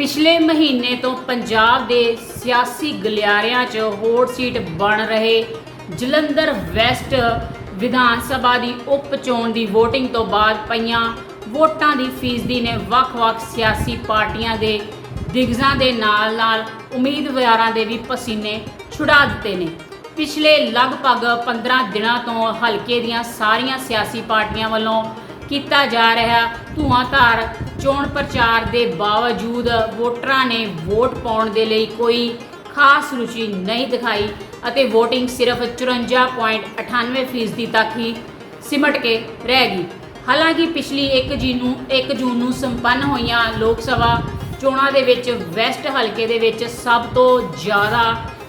ਪਿਛਲੇ ਮਹੀਨੇ ਤੋਂ ਪੰਜਾਬ ਦੇ ਸਿਆਸੀ ਗਲਿਆਰਿਆਂ 'ਚ ਹੋਰ ਸੀਟ ਬਣ ਰਹੇ ਜਲੰਧਰ ਵੈਸਟ ਵਿਧਾਨ ਸਭਾ ਦੀ ਉਪ ਚੋਣ ਦੀ VOTING ਤੋਂ ਬਾਅਦ ਪਈਆਂ ਵੋਟਾਂ ਦੀ ਫੀਸਦੀ ਨੇ ਵੱਖ-ਵੱਖ ਸਿਆਸੀ ਪਾਰਟੀਆਂ ਦੇ ਦਿਗਜ਼ਾਂ ਦੇ ਨਾਲ-ਨਾਲ ਉਮੀਦਵਾਰਾਂ ਦੇ ਵੀ ਪਸੀਨੇ ਛੁਡਾ ਦਿੱਤੇ ਨੇ। ਪਿਛਲੇ ਲਗਭਗ 15 ਦਿਨਾਂ ਤੋਂ ਹਲਕੇ ਦੀਆਂ ਸਾਰੀਆਂ ਸਿਆਸੀ ਪਾਰਟੀਆਂ ਵੱਲੋਂ ਕੀਤਾ ਜਾ ਰਿਹਾ ਧੂਆਂਧਾਰ ਚੋਣ ਪ੍ਰਚਾਰ ਦੇ ਬਾਵਜੂਦ ਵੋਟਰਾਂ ਨੇ ਵੋਟ ਪਾਉਣ ਦੇ ਲਈ ਕੋਈ ਖਾਸ ਰੁਚੀ ਨਹੀਂ ਦਿਖਾਈ ਅਤੇ VOTING ਸਿਰਫ 54.98% ਫੀਸਦੀ ਤੱਕ ਹੀ ਸਿਮਟ ਕੇ ਰਹਿ ਗਈ। ਹਾਲਾਂਕਿ ਪਿਛਲੀ 1 ਜੀ ਨੂੰ 1 ਜੂਨ ਨੂੰ ਸੰਪੰਨ ਹੋਈਆਂ ਲੋਕ ਸਭਾ ਚੋਣਾਂ ਦੇ ਵਿੱਚ ਵੈਸਟ ਹਲਕੇ ਦੇ ਵਿੱਚ ਸਭ ਤੋਂ ਜ਼ਿਆਦਾ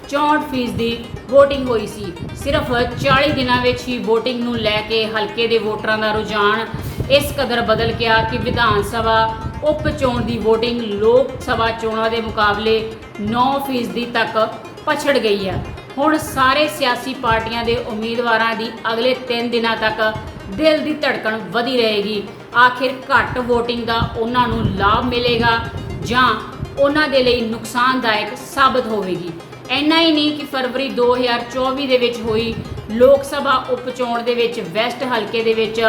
64% ਦੀ VOTING ਹੋਈ ਸੀ। ਸਿਰਫ 40 ਦਿਨਾਂ ਵਿੱਚ ਹੀ VOTING ਨੂੰ ਲੈ ਕੇ ਹਲਕੇ ਦੇ ਵੋਟਰਾਂ ਦਾ ਰੁਝਾਨ ਇਸ ਕਦਰ ਬਦਲ ਗਿਆ ਕਿ ਵਿਧਾਨ ਸਭਾ, ਉਪ ਚੋਣ ਦੀ VOTING ਲੋਕ ਸਭਾ ਚੋਣਾਂ ਦੇ ਮੁਕਾਬਲੇ 9% ਤੱਕ ਪਛੜ ਗਈ ਹੈ। ਹੁਣ ਸਾਰੇ ਸਿਆਸੀ ਪਾਰਟੀਆਂ ਦੇ ਉਮੀਦਵਾਰਾਂ ਦੀ ਅਗਲੇ 3 ਦਿਨਾਂ ਤੱਕ ਦਿਲ ਦੀ ਧੜਕਣ ਵਧੀ ਰਹੇਗੀ। ਆਖਿਰ ਘੱਟ VOTING ਦਾ ਉਹਨਾਂ ਨੂੰ ਲਾਭ ਮਿਲੇਗਾ ਜਾਂ ਉਹਨਾਂ ਦੇ ਲਈ ਨੁਕਸਾਨਦਾਇਕ ਸਾਬਤ ਹੋਵੇਗੀ? ਇੰਨਾ ਹੀ ਨਹੀਂ ਕਿ ਫਰਵਰੀ 2024 ਦੇ ਵਿੱਚ ਹੋਈ ਲੋਕ ਸਭਾ ਉਪ ਚੋਣ ਦੇ ਵਿੱਚ ਵੈਸਟ ਹਲਕੇ ਦੇ ਵਿੱਚ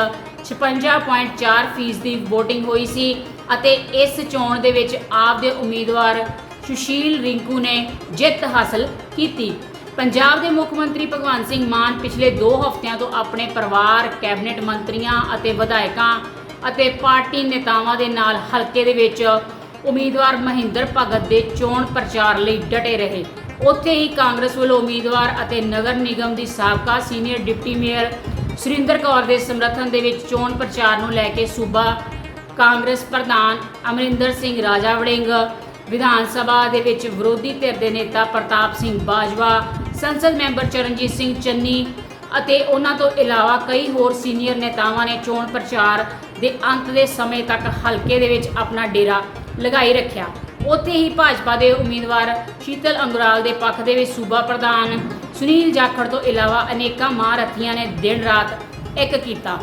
56.4% ਦੀ VOTING ਹੋਈ ਸੀ ਅਤੇ ਇਸ ਚੋਣ ਦੇ ਵਿੱਚ ਆਪ ਦੇ ਉਮੀਦਵਾਰ ਸੁਸ਼ੀਲ ਰਿੰਕੂ ਨੇ ਜਿੱਤ ਹਾਸਲ ਕੀਤੀ। ਪੰਜਾਬ ਦੇ ਮੁੱਖ ਮੰਤਰੀ ਭਗਵੰਤ ਸਿੰਘ ਮਾਨ ਪਿਛਲੇ 2 ਹਫ਼ਤਿਆਂ ਤੋਂ ਆਪਣੇ ਪਰਿਵਾਰ, ਕੈਬਨਿਟ ਮੰਤਰੀਆਂ ਅਤੇ ਵਿਧਾਇਕਾਂ ਅਤੇ ਪਾਰਟੀ ਨੇਤਾਵਾਂ ਦੇ ਨਾਲ ਹਲਕੇ ਦੇ ਵਿੱਚ ਉਮੀਦਵਾਰ ਮਹਿੰਦਰ ਭਗਤ ਦੇ ਚੋਣ ਪ੍ਰਚਾਰ ਲਈ ਡਟੇ ਰਹੇ। ਉੱਥੇ ਹੀ ਕਾਂਗਰਸ ਵੱਲੋਂ ਉਮੀਦਵਾਰ ਅਤੇ ਨਗਰ ਨਿਗਮ ਦੀ ਸਾਬਕਾ senior deputy mayor Surinder Kaur ਦੇ ਸਮਰਥਨ ਦੇ ਵਿੱਚ ਚੋਣ ਪ੍ਰਚਾਰ ਨੂੰ ਲੈ ਕੇ ਸੂਬਾ ਕਾਂਗਰਸ ਪ੍ਰਧਾਨ ਅਮਰਿੰਦਰ ਸਿੰਘ ਰਾਜਾ ਵੜਿੰਗ ਵਿਧਾਨ ਸਭਾ ਦੇ ਵਿੱਚ ਵਿਰੋਧੀ ਧਿਰ ਦੇ ਨੇਤਾ ਪ੍ਰਤਾਪ ਸਿੰਘ ਬਾਜਵਾ, ਸੰਸਦ ਮੈਂਬਰ ਚਰਨਜੀਤ ਸਿੰਘ ਚੰਨੀ ਅਤੇ ਉਹਨਾਂ ਤੋਂ ਇਲਾਵਾ ਕਈ ਹੋਰ ਸੀਨੀਅਰ ਨੇਤਾਵਾਂ ਨੇ ਚੋਣ ਪ੍ਰਚਾਰ ਦੇ ਅੰਤ ਦੇ ਸਮੇਂ ਤੱਕ ਹਲਕੇ ਦੇ ਵਿੱਚ ਆਪਣਾ ਡੇਰਾ ਲਗਾਈ ਰੱਖਿਆ। ਉੱਥੇ ਹੀ ਭਾਜਪਾ ਦੇ ਉਮੀਦਵਾਰ ਸ਼ੀਤਲ ਅੰਗਰਾਲ ਦੇ ਪੱਖ ਦੇ ਵਿੱਚ ਸੂਬਾ ਪ੍ਰਧਾਨ ਸੁਨੀਲ ਜਾਖੜ ਤੋਂ ਇਲਾਵਾ ਅਨੇਕਾਂ ਮਹਾਰਥੀਆਂ ਨੇ ਦਿਨ ਰਾਤ ਇੱਕ ਕੀਤਾ।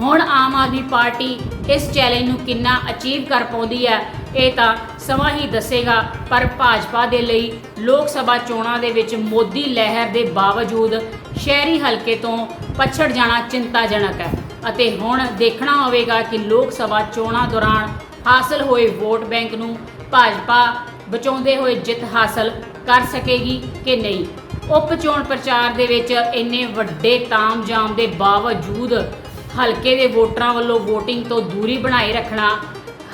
ਹੁਣ ਆਮ ਆਦਮੀ ਪਾਰਟੀ ਇਸ ਚੈਲੰਜ ਨੂੰ ਕਿੰਨਾ ਅਚੀਵ ਕਰ ਪਾਉਂਦੀ ਹੈ, ਇਹ ਤਾਂ ਸਮਾਂ ਹੀ ਦੱਸੇਗਾ, ਪਰ ਭਾਜਪਾ ਦੇ ਲਈ ਲੋਕ ਸਭਾ ਚੋਣਾਂ ਦੇ ਵਿੱਚ ਮੋਦੀ ਲਹਿਰ ਦੇ ਬਾਵਜੂਦ ਸ਼ਹਿਰੀ ਹਲਕੇ ਤੋਂ ਪਛੜ ਜਾਣਾ ਚਿੰਤਾਜਨਕ ਹੈ ਅਤੇ ਹੁਣ ਦੇਖਣਾ ਹੋਵੇਗਾ ਕਿ ਲੋਕ ਸਭਾ ਚੋਣਾਂ ਦੌਰਾਨ ਹਾਸਲ ਹੋਏ ਵੋਟ ਬੈਂਕ ਨੂੰ ਭਾਜਪਾ ਬਚਾਉਂਦੇ ਹੋਏ ਜਿੱਤ ਹਾਸਲ ਕਰ ਸਕੇਗੀ ਕਿ ਨਹੀਂ? ਉਪ ਚੋਣ ਪ੍ਰਚਾਰ ਦੇ ਵਿੱਚ ਇੰਨੇ ਵੱਡੇ ਤਾਮਝਾਮ ਦੇ ਬਾਵਜੂਦ ਹਲਕੇ ਦੇ ਵੋਟਰਾਂ ਵੱਲੋਂ VOTING ਤੋਂ ਦੂਰੀ ਬਣਾਈ ਰੱਖਣਾ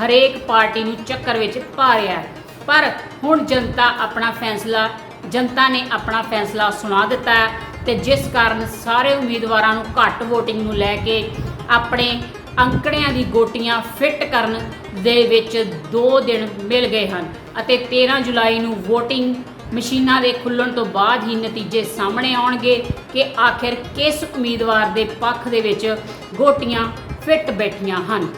ਹਰੇਕ ਪਾਰਟੀ ਨੂੰ ਚੱਕਰ ਵਿੱਚ ਪਾ ਰਿਹਾ ਹੈ। ਪਰ ਹੁਣ ਜਨਤਾ ਆਪਣਾ ਫੈਸਲਾ, ਜਨਤਾ ਨੇ ਆਪਣਾ ਫੈਸਲਾ ਸੁਣਾ ਦਿੱਤਾ ਹੈ ਤੇ ਜਿਸ ਕਾਰਨ ਸਾਰੇ ਉਮੀਦਵਾਰਾਂ ਨੂੰ ਘੱਟ VOTING ਨੂੰ ਲੈ ਕੇ ਆਪਣੇ ਅੰਕੜਿਆਂ ਦੀ ਗੋਟੀਆਂ ਫਿੱਟ ਕਰਨ ਦੇ ਵਿੱਚ 2 ਦਿਨ ਮਿਲ ਗਏ ਹਨ ਅਤੇ 13 ਜੁਲਾਈ ਨੂੰ VOTING ਮਸ਼ੀਨਾਂ ਦੇ ਖੁੱਲਣ ਤੋਂ ਬਾਅਦ ਹੀ ਨਤੀਜੇ ਸਾਹਮਣੇ ਆਉਣਗੇ ਕਿ ਆਖਿਰ ਕਿਸ ਉਮੀਦਵਾਰ ਦੇ ਪੱਖ ਦੇ ਵਿੱਚ ਗੋਟੀਆਂ ਫਿੱਟ ਬੈਠੀਆਂ ਹਨ।